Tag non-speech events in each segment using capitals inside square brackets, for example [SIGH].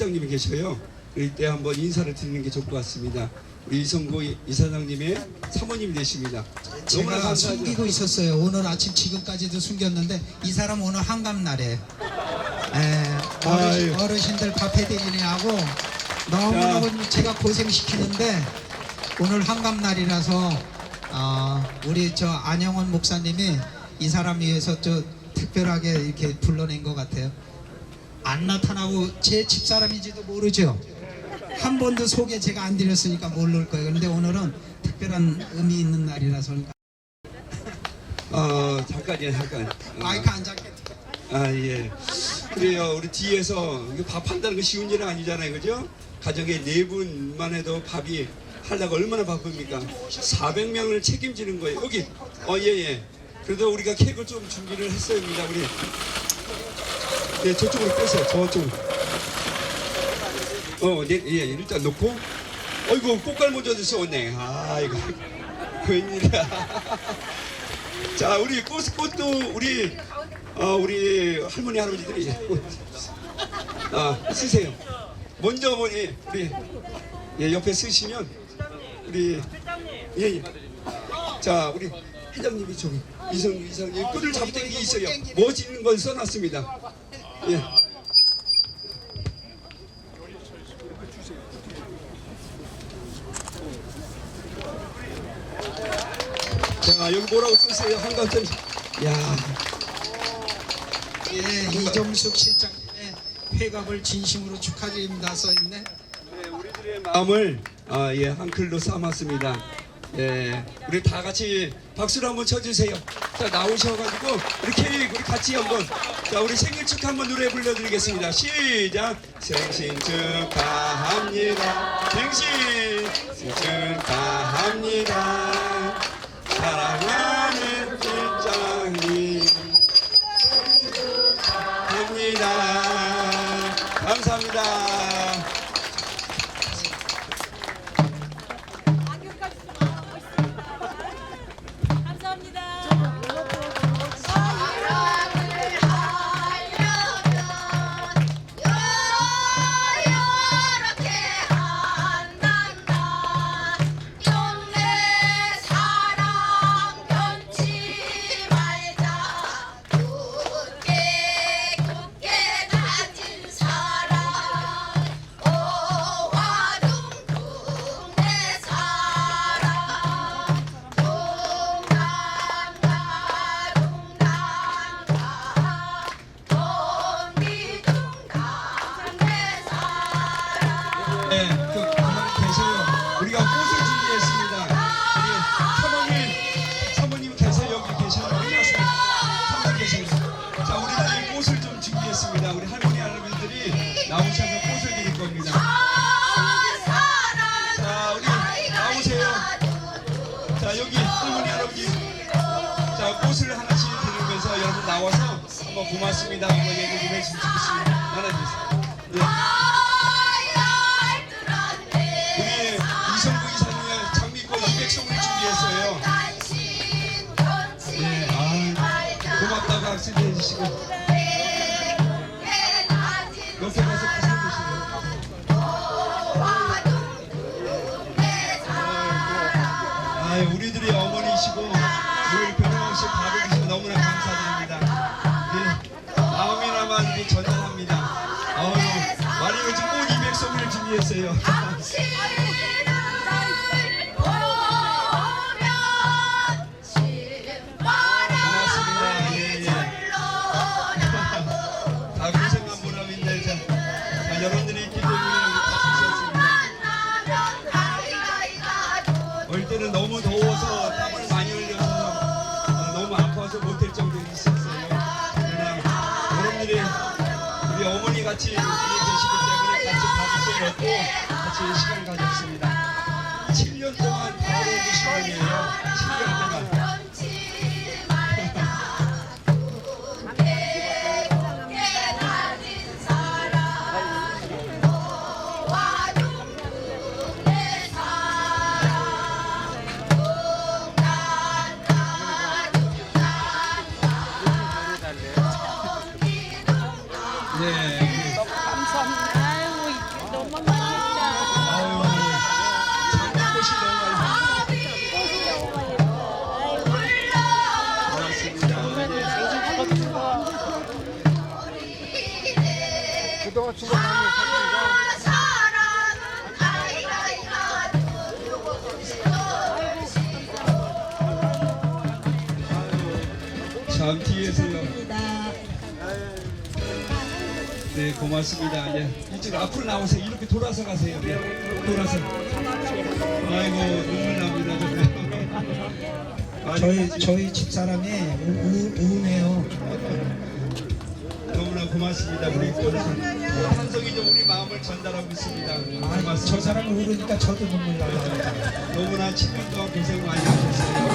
이사장님이 계셔요. 이때 한번 인사를 드리는 게 좋을 것 같습니다. 우리 이성구 이사장님의 사모님이 되십니다. 너무나 제가 감사하죠. 숨기고 있었어요. 오늘 아침 지금까지도 숨겼는데 이 사람 오늘 한감 날에 예, 아유. 어르신, 어르신 들 밥 해드리네 하고 너무너무 제가 고생시키는데 오늘 한감 날이라서 아, 우리 저 안영원 목사님이 이 사람 위해서 저 특별하게 이렇게 불러낸 것 같아요. 안 나타나고 제 집사람인지도 모르죠. 한 번도 소개 제가 안 드렸으니까 모를 거예요. 그런데 오늘은 특별한 의미 있는 날이라서 어 잠깐이요 잠깐. 어, 마이크 안 잡게. 아 예. 그래요. 우리 뒤에서 밥 한다는 거 쉬운 일은 아니잖아요, 그죠? 가정에 네 분만 해도 밥이 하려고 얼마나 바쁩니까? 400명을 책임지는 거예요. 여기. 어예 예. 그래도 우리가 케이크를 좀 준비를 했어요입니다. 우리. 네 저쪽으로 빼세요. 저쪽. 어, 네, 예, 일단 놓고. 어이구, 꽃갈 먼저 드셨네. 아, 이거. [LAUGHS] 웬일이야. [LAUGHS] 자, 우리 꽃, 꽃도 우리, 어, 우리 할머니, 할아버지들이 꽃, [LAUGHS] 아, 쓰세요. 먼저, 뭐, 예, 우리, 예, 옆에 쓰시면, 우리, 예, 예. 자, 우리 회장님이 저기, 이성규 이사님, 끈을 때 이게 있어요. 멋있는 걸 써놨습니다. 예. 자, 여기 뭐라고 쓰세요? 한강점. 야, 예, 이종숙 실장님의 회갑을 진심으로 축하드립니다. 써 있네. 우리들의 마음을 아, 예, 한 글로 삼았습니다. 예, 우리 다 같이 박수를 한번 쳐주세요. 자, 나오셔가지고 케이크 우리 같이 한번 자, 우리 생일 축하 한번 노래 불러드리겠습니다. 시작. 생신 축하합니다. 생신 축하합니다. 사랑하는 실장님. 합니다. 감사합니다. 나오셔서 꽃을 드릴 겁니다. 자, 우리 나오세요. 자, 여기 할머니, 할아버지. 자, 꽃을 하나씩 드리면서 여러분 나와서 한번 고맙습니다. 한번 얘기 좀 해주시면 좋겠습니다. 네. 이사님의 장미꽃 200송을 준비했어요. 네, 아, 고맙다고 악수해 주시고 우리 전달합니다. 아유, 많이 요즘 꽃 200송을 준비했어요. 고맙습니다. 예, 예. 다 고생한 보람인데 자, 자 여러분들이 있기 때문에 우리 다수 있었습니다. 올 때는 너무 같이 여기 계시기 때문에 같이 밥을 먹고 같이 시간 가졌습니다. 7년 동안 바로 시간이에요. 7년 동안. 참 뒤에서요. 네 고맙습니다. 예. 이쪽 앞으로 나오세요. 이렇게 돌아서 가세요. 예. 돌아서. 아이고 눈물 납니다. 정말. [LAUGHS] 저희 저희 집사람이 우, 우, 우네요. 너무나 고맙습니다. 우리 한성이 좀 우리 마음을 전달하고 있습니다. 아, 저. 사람 울으니까 저도 눈물 나요. 너무나 7년 동안 고생 많이 하셨어요.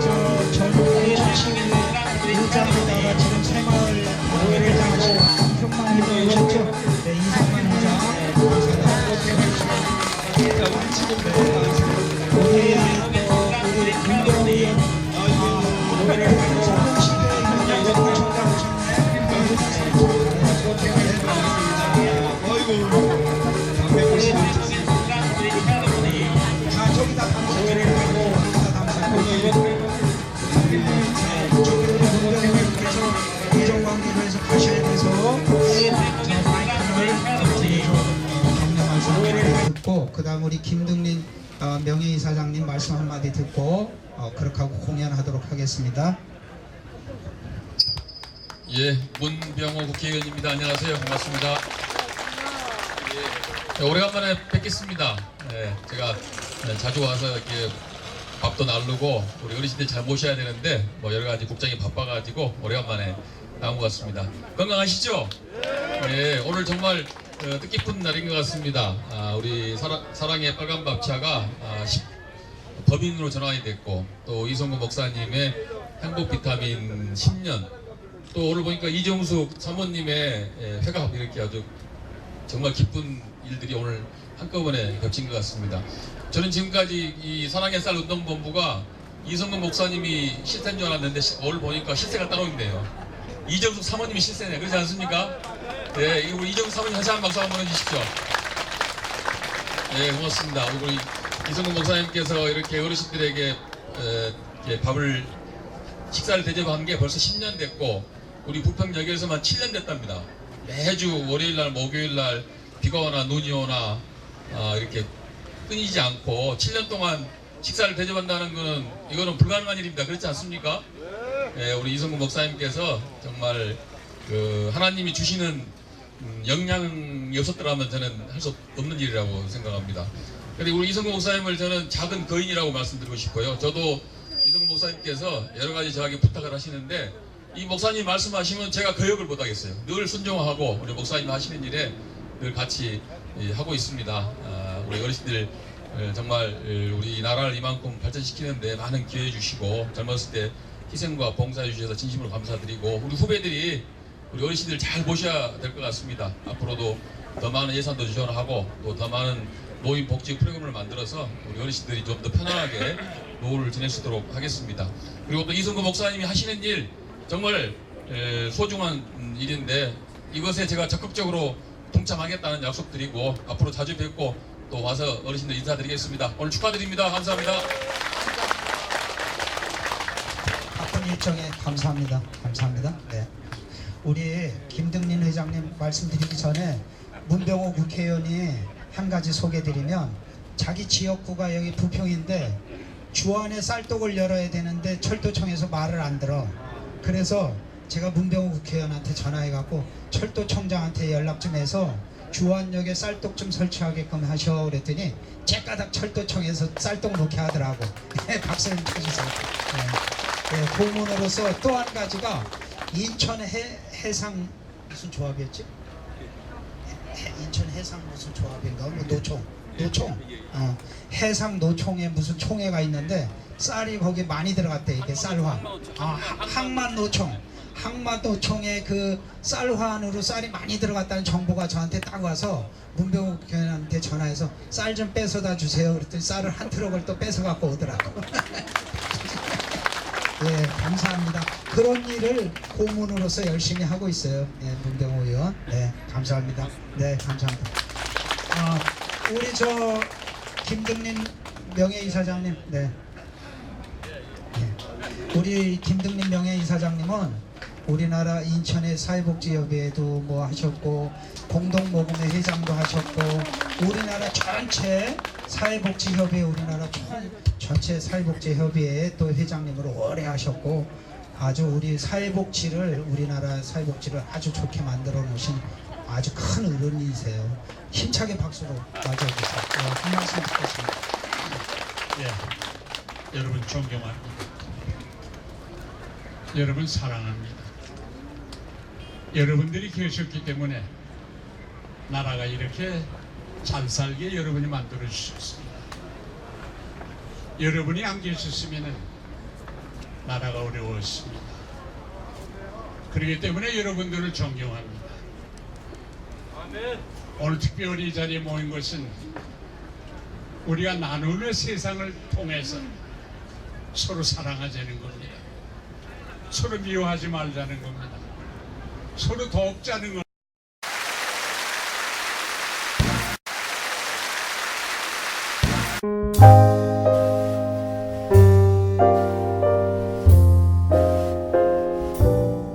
저 지금 새마을 이송만 회장 오셨죠? 네, 이송만 회장. 자, 우리 지금 네, 듣고 그 다음 우리 김등린 어, 명예이사장님 말씀 한마디 듣고 어, 그렇게 하고 공연하도록 하겠습니다. 예, 문병호 국회의원입니다. 안녕하세요. 반갑습니다. 예, 오래간만에 뵙겠습니다. 예, 제가 예, 자주 와서 이렇게 밥도 나르고 우리 어르신들 잘 모셔야 되는데 뭐 여러 가지 국장이 바빠가지고 오래간만에 나온 것 같습니다. 건강하시죠? 예, 오늘 정말 어, 뜻깊은 날인 것 같습니다. 아, 우리 사랑, 사랑의 빨간 밥차가 아, 10, 법인으로 전환이 됐고 또 이성구 목사님의 행복 비타민 10년 또 오늘 보니까 이정숙 사모님의 예, 회갑 이렇게 아주 정말 기쁜 일들이 오늘 한꺼번에 겹친 것 같습니다. 저는 지금까지 이 사랑의 쌀 운동본부가 이성근 목사님이 실세인 줄 알았는데 시- 오늘 보니까 실세가 따로 있네요. 이정숙 사모님이 실세네. 그렇지 않습니까? 네, 이 우리 이정숙 사모님 다시 한 박수 한번 해주십시오. 네, 고맙습니다. 우리 이성근 목사님께서 이렇게 어르신들에게 에, 이렇게 밥을 식사를 대접한 게 벌써 10년 됐고 우리 부평역에서만 7년 됐답니다. 매주 월요일 날 목요일 날 비가 오나 눈이 오나 아, 이렇게 끊이지 않고 7년 동안 식사를 대접한다는 것은 이거는 불가능한 일입니다. 그렇지 않습니까? 예, 우리 이성구 목사님께서 정말 그 하나님이 주시는 음, 영향이 없었더라면 저는 할 수 없는 일이라고 생각합니다. 근데 우리 이성구 목사님을 저는 작은 거인이라고 말씀드리고 싶어요. 저도 이성구 목사님께서 여러 가지 저에게 부탁을 하시는데 이 목사님 말씀하시면 제가 거역을 못 하겠어요. 늘 순종하고 우리 목사님 하시는 일에 늘 같이 예, 하고 있습니다. 아, 우리 어르신들 예, 정말 예, 우리 나라를 이만큼 발전시키는데 많은 기회 주시고 젊었을 때 희생과 봉사해 주셔서 진심으로 감사드리고 우리 후배들이 우리 어르신들 잘 모셔야 될 것 같습니다. 앞으로도 더 많은 예산도 지원하고 또 더 많은 노인 복지 프로그램을 만들어서 우리 어르신들이 좀 더 편안하게 [LAUGHS] 노후를 지낼 수 있도록 하겠습니다. 그리고 또 이승구 목사님이 하시는 일 정말 에, 소중한 음, 일인데 이것에 제가 적극적으로 동참하겠다는 약속 드리고 앞으로 자주 뵙고 또 와서 어르신들 인사드리겠습니다. 오늘 축하드립니다. 감사합니다. 바쁜 일정에 감사합니다. 감사합니다. 네. 우리 김등린 회장님 말씀드리기 전에 문병호 국회의원이 한 가지 소개드리면 자기 지역구가 여기 부평인데 주안에 쌀독을 열어야 되는데 철도청에서 말을 안 들어. 그래서 제가 문병호 국회의원한테 전화해갖고 철도청장한테 연락 좀 해서 주안역에 쌀독 좀 설치하게끔 하셔 그랬더니 제가닥 철도청에서 쌀독 놓게 하더라고. 박수 좀 쳐주세요. 네. 네, 고문으로서 또 한 가지가 인천 해, 해상 무슨 조합이었지? 해- 인천 해상 무슨 조합인가? 뭐 노총, 노총. 어, 해상 노총에 무슨 총회가 있는데 쌀이 거기 많이 들어갔대 이게 쌀화. 아, 하- 항만 노총. 노총에 그 쌀환으로 쌀이 많이 들어갔다는 정보가 저한테 딱 와서 문병욱 의원한테 전화해서 쌀 좀 뺏어다 주세요. 그랬더니 쌀을 한 트럭을 또 뺏어 갖고 오더라고. [LAUGHS] 예, 감사합니다. 그런 일을 고문으로서 열심히 하고 있어요. 예, 문병호 의원. 네, 감사합니다. 네, 감사합니다. 아, 우리 저 김등린 명예이사장님, 네. 예. 우리 김등림 명예이사장님은 우리나라 인천의 사회복지협의회도 뭐 하셨고 공동모금회 회장도 하셨고 우리나라 전체 사회복지협의회 우리나라 전, 전체 사회복지협의회 또 회장님으로 오래 하셨고 아주 우리 사회복지를 우리나라 사회복지를 아주 좋게 만들어 놓으신 아주 큰 어른이세요. 힘차게 박수로 맞아주세요. 네, 한 말씀 듣겠습니다. 예, 여러분 존경합니다. 여러분 사랑합니다. 여러분들이 계셨기 때문에 나라가 이렇게 잘 살게 여러분이 만들어 주셨습니다. 여러분이 안 계셨으면 나라가 어려웠습니다. 그렇기 때문에 여러분들을 존경합니다. 오늘 특별히 이 자리에 모인 것은 우리가 나눔의 세상을 통해서 서로 사랑하자는 겁니다. 서로 미워하지 말자는 겁니다. 서로 돕자는 겁니다.